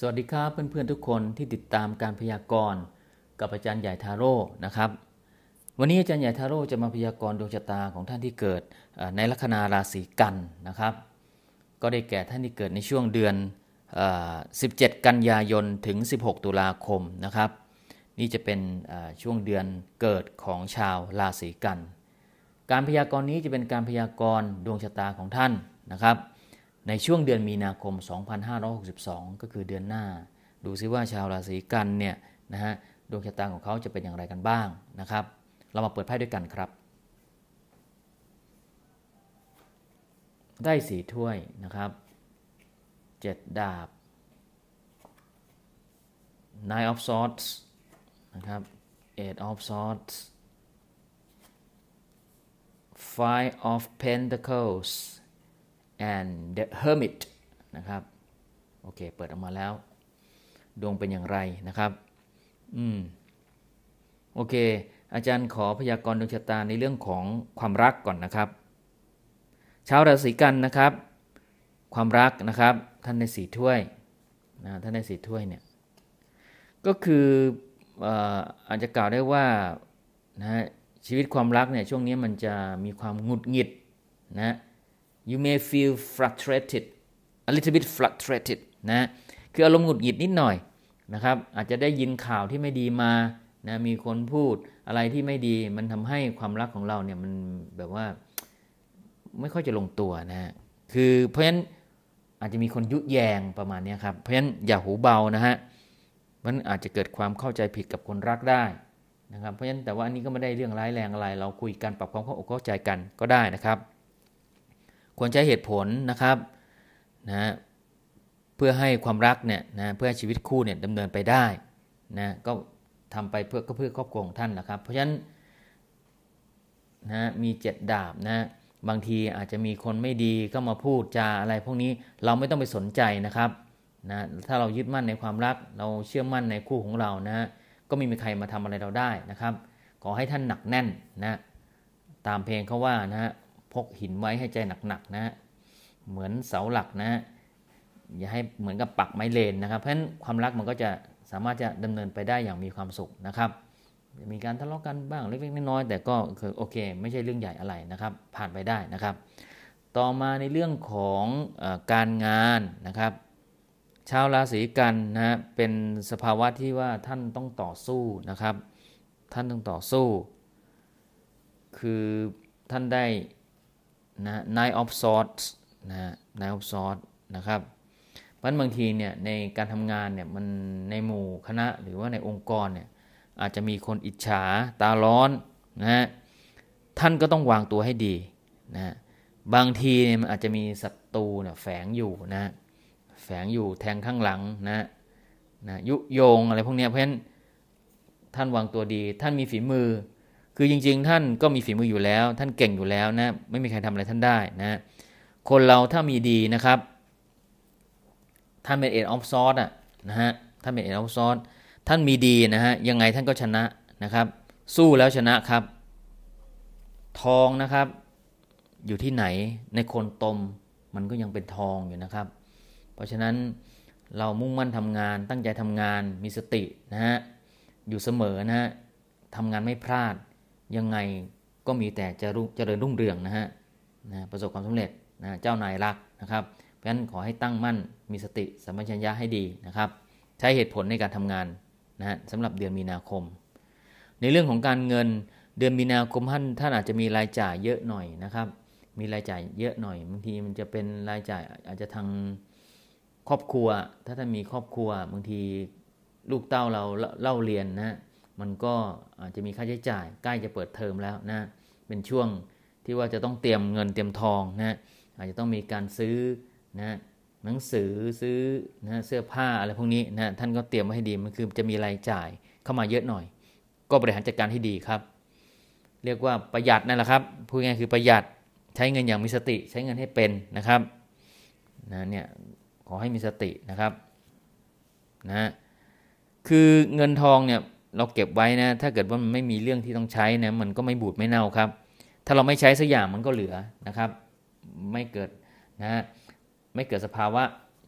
สวัสดีครับเพื่อนๆทุกคนที่ติดตามการพยากรณ์กับอาจารย์ใหญ่ทาโร่นะครับ วันนี้อาจารย์ใหญ่ทาโร่จะมาพยากรณ์ดวงชะตาของท่านที่เกิดในลัคนาราศีกันนะครับ ก็ได้แก่ท่านที่เกิดในช่วงเดือน 17 กันยายนถึง 16 ตุลาคมนะครับ นี่จะเป็นช่วงเดือนเกิดของชาวราศีกัน การพยากรณ์นี้จะเป็นการพยากรณ์ดวงชะตาของท่านนะครับ ในช่วงเดือนมีนาคม 2562 ก็คือเดือนหน้า ดูซิว่าชาวราศีกันเนี่ยนะฮะดวงชะตาของเขาจะเป็นอย่างไรกันบ้างนะครับ เรามาเปิดไพ่ด้วยกันครับ ได้สีถ้วยนะครับเจ็ดดาบ nine of swords นะครับ eight of swords five of pentacles and the hermit นะครับโอเค เปิดออกมาแล้ว ดวงเป็นอย่างไรนะครับ อืม โอเค อาจารย์ขอพยากรณ์ดวงชะตาในเรื่องของความรักก่อนนะครับชาวราศีกันนะครับ ความรักนะครับ ท่านในสีถ้วยนะท่านในสีถ้วยเนี่ย ก็คืออาจจะกล่าวได้ว่านะชีวิตความรักเนี่ยช่วงนี้มันจะมีความหงุดหงิดนะ you may feel frustrated a little bit frustrated นะคืออารมณ์หงุดหงิดนิดหน่อยนะครับ อาจจะได้ยินข่าวที่ไม่ดีมานะมีคนพูดอะไรที่ไม่ดี มันทำให้ความรักของเราเนี่ยมันแบบว่าไม่ค่อยจะลงตัวนะคือเพราะฉะนั้นอาจจะมีคนยุแยงประมาณนี้ครับ เพราะฉะนั้นอย่าหูเบานะฮะมันอาจจะเกิดความเข้าใจผิดกับคนรักได้นะครับ เพราะฉะนั้นแต่ว่าอันนี้ก็ไม่ได้เรื่องร้ายแรงอะไร เราคุยกันปรับความเข้าอกเข้าใจกันก็ได้นะครับ ควรใช้เหตุผลนะครับนะเพื่อให้ความรักเนี่ยนะเพื่อชีวิตคู่เนี่ยดำเนินไปได้นะก็ทำไปเพื่อก็เพื่อครอบครัวของท่านนะครับ เพราะฉะนั้นนะมีเจ็ดดาบนะบางทีอาจจะมีคนไม่ดีก็มาพูดจาอะไร พวกนี้เราไม่ต้องไปสนใจนะครับนะถ้าเรายึดมั่นในความรักเราเชื่อมั่นในคู่ของเรานะก็ไม่มีใครมาทำอะไรเราได้นะครับ ขอให้ท่านหนักแน่นนะตามเพลงเขาว่านะฮะ พกหินไว้ให้ใจหนักๆนะเหมือนเสาหลักนะอย่าให้เหมือนกับปักไม้เลนนะครับ เพราะฉะนั้นความรักมันก็จะสามารถจะดำเนินไปได้อย่างมีความสุขนะครับมีการทะเลาะกันบ้างเล็กๆน้อยๆแต่ก็คือโอเค ไม่ใช่เรื่องใหญ่อะไรนะครับ ผ่านไปได้นะครับ ต่อมาในเรื่องของอการงานนะครับ ชาวราศีกันนะเป็นสภาวะที่ว่าท่านต้องต่อสู้นะครับ ท่านต้องต่อสู้ คือท่านได้ นะ nine of swords นะ nine of swords นะครับเพราะบางทีเนี่ยในการทำงานเนี่ยมันในหมู่คณะหรือว่าในองค์กรเนี่ยอาจจะมีคนอิจฉาตาร้อนนะฮะท่านก็ต้องวางตัวให้ดีนะบางทีเนี่ยมันอาจจะมีศัตรูเนี่ยแฝงอยู่นะแฝงอยู่แทงข้างหลังนะนะยุโยงอะไรพวกนี้เพราะฉะนั้นท่านวางตัวดี ท่านมีฝีมือ คือจริง ๆ ท่านก็มีฝีมืออยู่แล้ว ท่านเก่งอยู่แล้วนะ ไม่มีใครทำอะไรท่านได้นะ คนเราถ้ามีดีนะครับ ท่านเป็นเอ็ดออฟซอสอะนะฮะท่านเป็นเอ็ดออฟซอสท่านมีดีนะฮะยังไงท่านก็ชนะนะครับ สู้แล้วชนะครับ ทองนะครับ อยู่ที่ไหนในคนตมมันก็ยังเป็นทองอยู่นะครับ เพราะฉะนั้นเรามุ่งมั่นทำงานตั้งใจทำงานมีสตินะฮะอยู่เสมอนะฮะทำงานไม่พลาด ยังไงก็มีแต่จะเจริญรุ่งเรืองนะฮะนะประสบความสำเร็จนะเจ้านายรักนะครับ เพราะฉะนั้นขอให้ตั้งมั่นมีสติสัมปชัญญะให้ดีนะครับ ใช้เหตุผลในการทำงานนะฮะสำหรับเดือนมีนาคม ในเรื่องของการเงินเดือนมีนาคมท่านท่านอาจจะมีรายจ่ายเยอะหน่อยนะครับ มีรายจ่ายเยอะหน่อยบางทีมันจะเป็นรายจ่ายอาจจะทางครอบครัว ถ้าท่านมีครอบครัวบางทีลูกเต้าเราเล่าเรียนนะ มันก็อาจจะมีค่าใช้จ่าย ใกล้จะเปิดเทอมแล้วนะเป็นช่วงที่ว่าจะต้องเตรียมเงินเตรียมทองนะอาจจะต้องมีการซื้อนะหนังสือซื้อนะเสื้อผ้าอะไรพวกนี้นะท่านก็เตรียมไว้ให้ดีมันคือจะมีรายจ่ายเข้ามาเยอะหน่อย ก็บริหารจัดการให้ดีครับ เรียกว่าประหยัดนั่นแหละครับพูดง่ายคือประหยัดใช้เงินอย่างมีสติ ใช้เงินให้เป็นนะครับนะเนี่ยขอให้มีสตินะครับนะคือเงินทองเนี่ย เราเก็บไว้นะ ถ้าเกิดว่ามันไม่มีเรื่องที่ต้องใช้นะมันก็ไม่บูดไม่เน่าครับ ถ้าเราไม่ใช้สักอย่างมันก็เหลือนะครับ ไม่เกิดนะไม่เกิดสภาวะ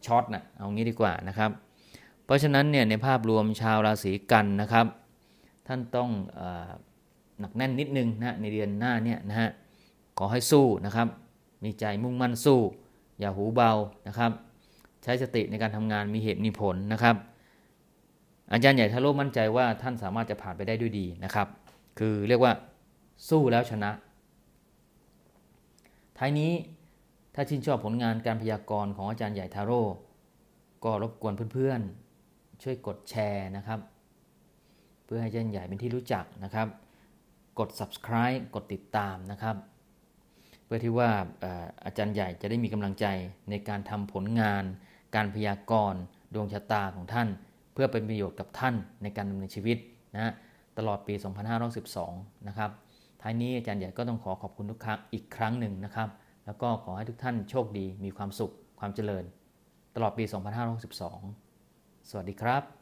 ช็อตนะเอางี้ดีกว่านะครับ เพราะฉะนั้นเนี่ยในภาพรวมชาวราศีกันนะครับ ท่านต้องอหนักแน่นนิดนึงนะในเดือนหน้าเนี่ยนะฮะขอให้สู้นะครับ มีใจมุ่งมั่นสู้ อย่าหูเบานะครับ ใช้สติในการทำงานมีเหตุมีผลนะครับ อาจารย์ใหญ่ทาโร่มั่นใจว่าท่านสามารถจะผ่านไปได้ด้วยดีนะครับ คือเรียกว่าสู้แล้วชนะ ท้ายนี้ถ้าชื่นชอบผลงานการพยากรณ์ของอาจารย์ใหญ่ทาโร่ก็รบกวนเพื่อนๆ ช่วยกดแชร์นะครับ เพื่อให้อาจารย์ใหญ่เป็นที่รู้จักนะครับ กด subscribe กดติดตามนะครับ เพื่อที่ว่าอาจารย์ใหญ่จะได้มีกำลังใจในการทำผลงานการพยากรณ์ดวงชะตาของท่าน เพื่อเป็นประโยชน์กับท่านในการดำเนินชีวิตนะตลอดปี 2512 นะครับ ท้ายนี้อาจารย์ใหญ่ก็ต้องขอขอบคุณทุกครั้งอีกครั้งหนึ่งนะครับ แล้วก็ขอให้ทุกท่านโชคดี มีความสุข ความเจริญ ตลอดปี 2562 สวัสดีครับ